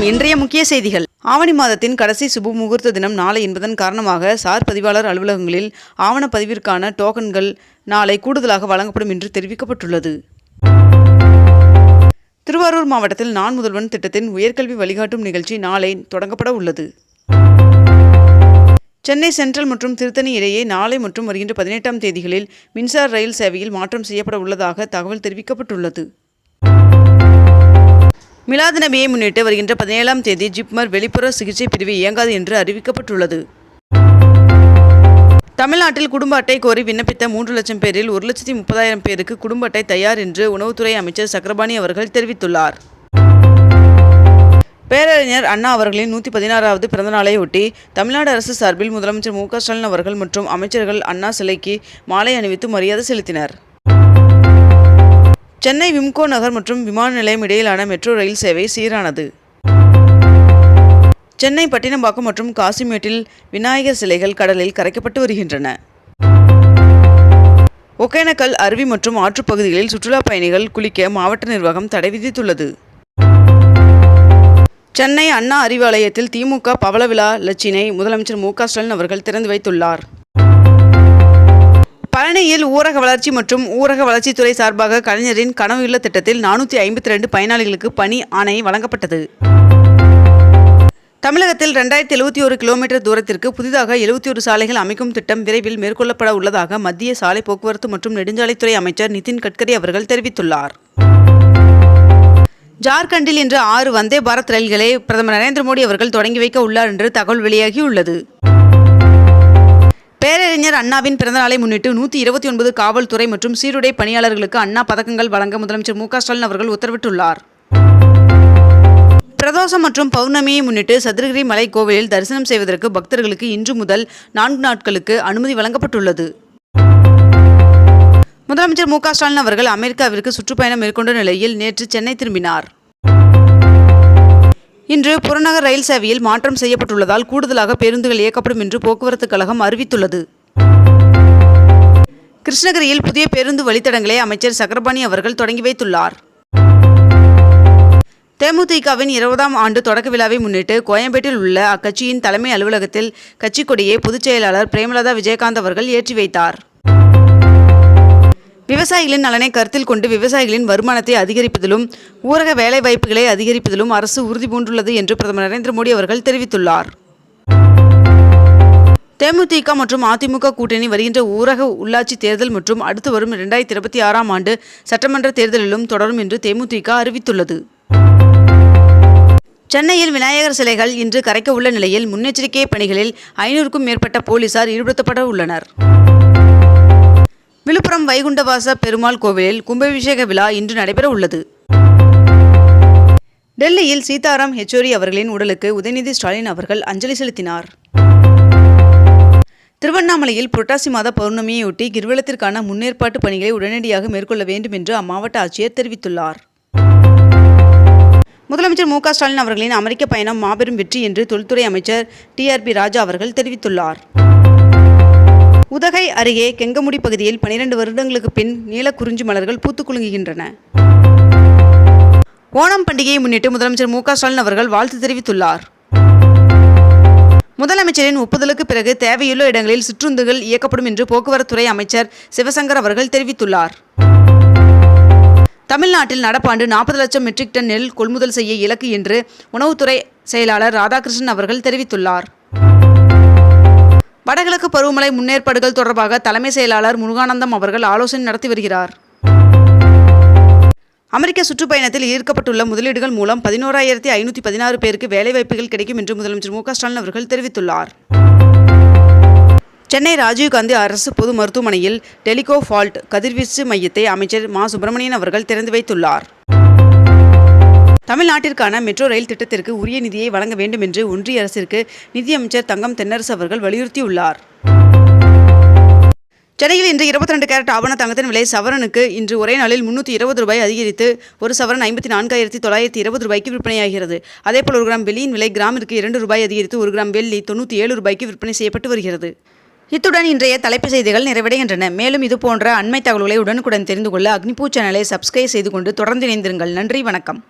வணக்கம். இன்றைய முக்கிய செய்திகள். ஆவணி மாதத்தின் கடைசி சுப முகூர்த்த தினம் நாளை என்பதன் காரணமாக சார் பதிவாளர் அலுவலகங்களில் ஆவணப்பதிவிற்கான டோக்கன்கள் நாளை கூடுதலாக வழங்கப்படும் என்று தெரிவிக்கப்பட்டுள்ளது. திருவாரூர் மாவட்டத்தில் நான் முதல்வன் திட்டத்தின் உயர்கல்வி வழிகாட்டும் நிகழ்ச்சி நாளை தொடங்கப்பட உள்ளது. சென்னை சென்ட்ரல் மற்றும் திருத்தணி இடையே நாளை மற்றும் வருகின்ற பதினெட்டாம் தேதிகளில் மின்சார ரயில் சேவையில் மாற்றம் செய்யப்பட உள்ளதாக தகவல் தெரிவிக்கப்பட்டுள்ளது. மிலாது நபியை முன்னிட்டு வருகின்ற பதினேழாம் தேதி ஜிப்மர் வெளிப்புற சிகிச்சை பிரிவு இயங்காது என்று அறிவிக்கப்பட்டுள்ளது. தமிழ்நாட்டில் குடும்ப அட்டை கோரி விண்ணப்பித்த மூன்று லட்சம் பேரில் ஒரு லட்சத்தி முப்பதாயிரம் பேருக்கு குடும்ப அட்டை தயார் என்று உணவுத்துறை அமைச்சர் சக்கரபாணி அவர்கள் தெரிவித்துள்ளார். பேரறிஞர் அண்ணா அவர்களின் நூற்றி பதினாறாவது பிறந்தநாளை ஒட்டி தமிழ்நாடு அரசு சார்பில் முதலமைச்சர் மு க ஸ்டாலின் அவர்கள் மற்றும் அமைச்சர்கள் அண்ணா சிலைக்கு மாலை அணிவித்து மரியாதை செலுத்தினர். சென்னை விம்கோ நகர் மற்றும் விமான நிலையம் இடையிலான மெட்ரோ ரயில் சேவை சீரானது. சென்னை பட்டினம்பாக்கம் மற்றும் காசிமேட்டில் விநாயகர் சிலைகள் கடலில் கரைக்கப்பட்டு வருகின்றன. ஒகேனக்கல் அருவி மற்றும் ஆற்றுப்பகுதிகளில் சுற்றுலா பயணிகள் குளிக்க மாவட்ட நிர்வாகம் தடை விதித்துள்ளது. சென்னை அண்ணா அறிவாலயத்தில் திமுக பவள விழா லட்சினை முதலமைச்சர் மு க ஸ்டாலின் அவர்கள் திறந்து வைத்துள்ளார். பழனியில் ஊரக வளர்ச்சி மற்றும் ஊரக வளர்ச்சித்துறை சார்பாக கலைஞரின் கனவுள்ள திட்டத்தில் நானூற்றி ஐம்பத்தி ரெண்டு பயனாளிகளுக்கு பணி ஆணை வழங்கப்பட்டது. தமிழகத்தில் ரெண்டாயிரத்தி எழுபத்தி ஒரு கிலோமீட்டர் தூரத்திற்கு புதிதாக எழுபத்தி ஒரு சாலைகள் அமைக்கும் திட்டம் விரைவில் மேற்கொள்ளப்பட உள்ளதாக மத்திய சாலை போக்குவரத்து மற்றும் நெடுஞ்சாலைத்துறை அமைச்சர் நிதின் கட்கரி அவர்கள் தெரிவித்துள்ளார். ஜார்க்கண்டில் இன்று ஆறு வந்தே பாரத் ரயில்களை பிரதமர் நரேந்திர மோடி அவர்கள் தொடங்கி வைக்க உள்ளார் என்று தகவல் வெளியாகியுள்ளது. பேரறிஞர் அண்ணாவின் பிறந்தநாளை முன்னிட்டு நூற்றி இருபத்தி ஒன்பது காவல்துறை மற்றும் சீருடை பணியாளர்களுக்கு அண்ணா பதக்கங்கள் வழங்க முதலமைச்சர் மு ஸ்டாலின் அவர்கள் உத்தரவிட்டுள்ளார். பிரதோஷம் மற்றும் பௌர்ணமியை முன்னிட்டு சதுரகிரி மலை கோவிலில் தரிசனம் செய்வதற்கு பக்தர்களுக்கு இன்று முதல் நான்கு நாட்களுக்கு அனுமதி வழங்கப்பட்டுள்ளது. முதலமைச்சர் மு ஸ்டாலின் அவர்கள் அமெரிக்காவிற்கு சுற்றுப்பயணம் மேற்கொண்ட நிலையில் நேற்று சென்னை திரும்பினார். இன்று புறநகர் ரயில் சேவையில் மாற்றம் செய்யப்பட்டுள்ளதால் கூடுதலாக பேருந்துகள் இயக்கப்படும் என்று போக்குவரத்து கழகம் அறிவித்துள்ளது. கிருஷ்ணகிரியில் புதிய பேருந்து வழித்தடங்களை அமைச்சர் சக்கரபாணி அவர்கள் தொடங்கி வைத்துள்ளார். தேமுதிகவின் இருபதாம் ஆண்டு தொடக்க விழாவை முன்னிட்டு கோயம்பேட்டில் உள்ள அக்கட்சியின் தலைமை அலுவலகத்தில் கட்சிக் கொடியை பொதுச் செயலாளர் பிரேமலதா விஜயகாந்த் அவர்கள் ஏற்றி வைத்தார். விவசாயிகளின் நலனை கருத்தில் கொண்டு விவசாயிகளின் வருமானத்தை அதிகரிப்பதிலும் ஊரக வேலைவாய்ப்புகளை அதிகரிப்பதிலும் அரசு உறுதிபூண்டுள்ளது என்று பிரதமர் நரேந்திர மோடி அவர்கள் தெரிவித்துள்ளார். தேமுதிக மற்றும் அதிமுக கூட்டணி வருகின்ற ஊரக உள்ளாட்சி தேர்தல் மற்றும் அடுத்து வரும் இரண்டாயிரத்தி இருபத்தி ஆறாம் ஆண்டு சட்டமன்ற தேர்தலிலும் தொடரும் என்று தேமுதிக அறிவித்துள்ளது. சென்னையில் விநாயகர் சிலைகள் இன்று கரைக்க உள்ள நிலையில் முன்னெச்சரிக்கை பணிகளில் ஐநூறுக்கும் மேற்பட்ட போலீசார் ஈடுபடுத்தப்பட உள்ளனர். விழுப்புரம் வைகுண்டவாச பெருமாள் கோவிலில் கும்பாபிஷேக விழா இன்று நடைபெற உள்ளது டெல்லியில் சீதாராம் யெச்சூரி அவர்களின் உடலுக்கு உதயநிதி ஸ்டாலின் அவர்கள் அஞ்சலி செலுத்தினார். திருவண்ணாமலையில் புரட்டாசி மாத பௌர்ணமியையொட்டி கிரிவலத்திற்கான முன்னேற்பாட்டு பணிகளை உடனடியாக மேற்கொள்ள வேண்டும் என்று அம்மாவட்ட ஆட்சியர் தெரிவித்துள்ளார். முதலமைச்சர் மு ஸ்டாலின் அவர்களின் அமெரிக்க பயணம் மாபெரும் வெற்றி என்று தொழில்துறை அமைச்சர் டிஆர்பி ராஜா அவர்கள் தெரிவித்துள்ளார். உதகை அருகே கெங்கமுடி பகுதியில் பனிரெண்டு வருடங்களுக்கு பின் நீலக்குறிஞ்சி மலர்கள் பூத்து குலுங்குகின்றன. ஓணம் பண்டிகையை முன்னிட்டு முதலமைச்சர் மு க ஸ்டாலின் அவர்கள் வாழ்த்து தெரிவித்துள்ளார். முதலமைச்சரின் ஒப்புதலுக்கு பிறகு தேவையுள்ள இடங்களில் சிற்றுந்துகள் இயக்கப்படும் என்று போக்குவரத்துறை அமைச்சர் சிவசங்கர் அவர்கள் தெரிவித்துள்ளார். தமிழ்நாட்டில் நடப்பாண்டு நாற்பது லட்சம் மெட்ரிக் டன் நெல் கொள்முதல் செய்ய இலக்கு என்று உணவுத்துறை செயலாளர் ராதாகிருஷ்ணன் அவர்கள் தெரிவித்துள்ளார். வடகிழக்கு பருவமழை முன்னேற்பாடுகள் தொடர்பாக தலைமை செயலாளர் முருகானந்தம் அவர்கள் ஆலோசனை நடத்தி வருகிறார். அமெரிக்க சுற்றுப்பயணத்தில் ஈர்க்கப்பட்டுள்ள முதலீடுகள் மூலம் பதினோராயிரத்தி ஐநூற்றி பதினாறு பேருக்கு வேலைவாய்ப்புகள் கிடைக்கும் என்று முதலமைச்சர் மு ஸ்டாலின் அவர்கள் தெரிவித்துள்ளார். சென்னை ராஜீவ்காந்தி அரசு பொது மருத்துவமனையில் டெலிகோ ஃபால்ட் கதிர்வீச்சு மையத்தை அமைச்சர் மா சுப்பிரமணியன் அவர்கள் திறந்து வைத்துள்ளார். தமிழ்நாட்டிற்கான மெட்ரோ ரயில் திட்டத்திற்கு உரிய நிதியை வழங்க வேண்டும் என்று ஒன்றிய அரசிற்கு நிதியமைச்சர் தங்கம் தென்னரசு அவர்கள் வலியுறுத்தியுள்ளார். சென்னையில் இன்று இருபத்தி ரெண்டு கேரட் ஆவண தங்கத்தின் விலை சவரனுக்கு இன்று ஒரே நாளில் முன்னூற்றி இருபது ரூபாய் அதிகரித்து ஒரு சவரன் ஐம்பத்தி நான்காயிரத்தி தொள்ளாயிரத்தி இருபது ரூபாய்க்கு விற்பனையாகிறது. அதேபோல் ஒரு கிராம் வெள்ளியின் விலை கிராமிற்கு இரண்டு ரூபாய் அதிகரித்து ஒரு கிராம் வெள்ளி தொண்ணூற்றி ஏழு ரூபாய்க்கு விற்பனை செய்யப்பட்டு வருகிறது. இத்துடன் இன்றைய தலைப்பு செய்திகள் நிறைவடைகின்றன. மேலும் இது போன்ற அண்மை தகவல்களை உடனுக்குடன் தெரிந்து கொள்ள அக்னிபூ சேனலை சப்ஸ்கிரைப் செய்து கொண்டு தொடர்ந்து இணைந்திருங்கள். நன்றி வணக்கம்.